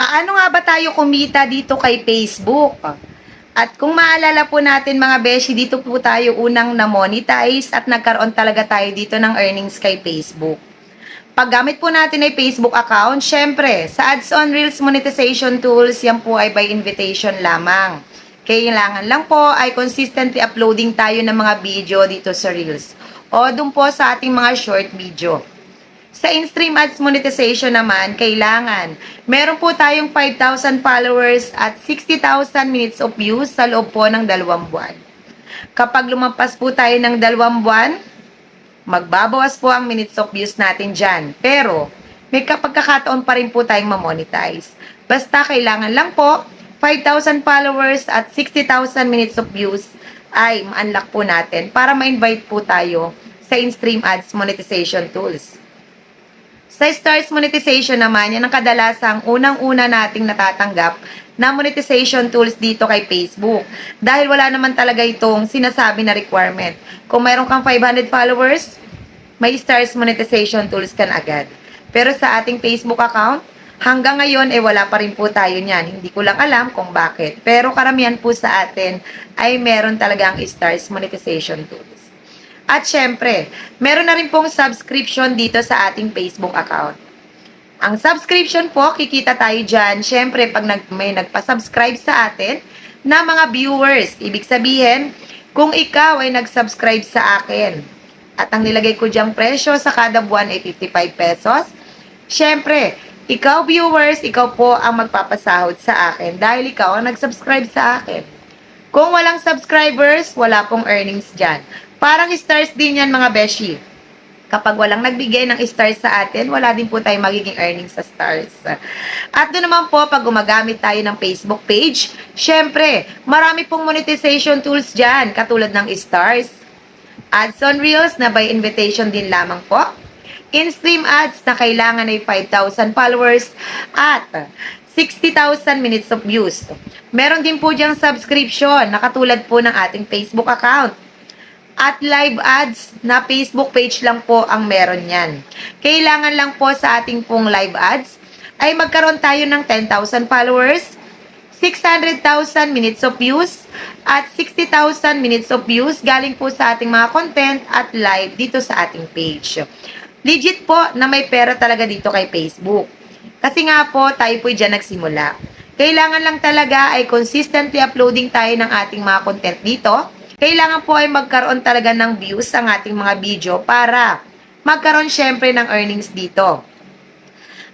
Paano nga ba tayo kumita dito kay Facebook? At kung maalala po natin mga beshi, dito po tayo unang na-monetize at nagkaroon talaga tayo dito ng earnings kay Facebook. Paggamit po natin ay Facebook account, syempre, sa Ads on Reels monetization tools, yan po ay by invitation lamang. Kailangan lang po ay consistently uploading tayo ng mga video dito sa Reels o dun po sa ating mga short video. Sa in-stream ads monetization naman, kailangan meron po tayong 5,000 followers at 60,000 minutes of views sa loob po ng dalawang buwan. Kapag lumampas po tayo ng dalawang buwan, magbabawas po ang minutes of views natin dyan. Pero, may kapagkakataon pa rin po tayong mamonetize. Basta kailangan lang po 5,000 followers at 60,000 minutes of views ay ma-unlock po natin para ma-invite po tayo sa in-stream ads monetization tools. Sa Stars Monetization naman, yan ang kadalasang unang-una nating natatanggap na monetization tools dito kay Facebook. Dahil wala naman talaga itong sinasabi na requirement. Kung mayroon kang 500 followers, may Stars Monetization tools ka na agad. Pero sa ating Facebook account, hanggang ngayon eh wala pa rin po tayo niyan. Hindi ko lang alam kung bakit. Pero karamihan po sa atin ay meron talagang Stars Monetization tools. At syempre, meron na rin pong subscription dito sa ating Facebook account. Ang subscription po, kikita tayo dyan, syempre, pag nag, may nagpa-subscribe sa atin na mga viewers. Ibig sabihin, kung ikaw ay nag-subscribe sa akin, at ang nilagay ko diyang presyo sa kada buwan ay 55 pesos, syempre, ikaw viewers, ikaw po ang magpapasahod sa akin dahil ikaw ang nag-subscribe sa akin. Kung walang subscribers, wala pong earnings dyan. Parang stars din yan mga beshi. Kapag walang nagbigay ng stars sa atin, wala din po tayo magiging earnings sa stars. At doon naman po, pag gumagamit tayo ng Facebook page, syempre, marami pong monetization tools dyan, katulad ng stars. Ads on Reels na by invitation din lamang po. In-stream ads na kailangan ay 5,000 followers at 60,000 minutes of views. Meron din po diyang subscription na katulad po ng ating Facebook account. At live ads na Facebook page lang po ang meron yan. Kailangan lang po sa ating pong live ads ay magkaroon tayo ng 10,000 followers, 600,000 minutes of views, at 60,000 minutes of views galing po sa ating mga content at live dito sa ating page. Legit po na may pera talaga dito kay Facebook. Kasi nga po, tayo po dyan nagsimula. Kailangan lang talaga ay consistently uploading tayo ng ating mga content dito. Kailangan po ay magkaroon talaga ng views ang ating mga video para magkaroon syempre ng earnings dito.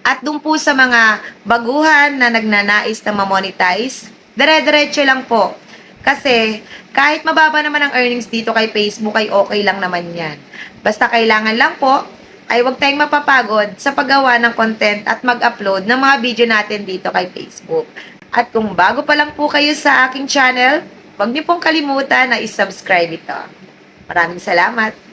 At dun po sa mga baguhan na nagnanais na mamonetize, dire-diretso lang po. Kasi kahit mababa naman ang earnings dito kay Facebook ay okay lang naman yan. Basta kailangan lang po ay huwag tayong mapapagod sa paggawa ng content at mag-upload ng mga video natin dito kay Facebook. At kung bago pa lang po kayo sa aking channel, huwag niyo pong kalimutan na isubscribe ito. Maraming salamat!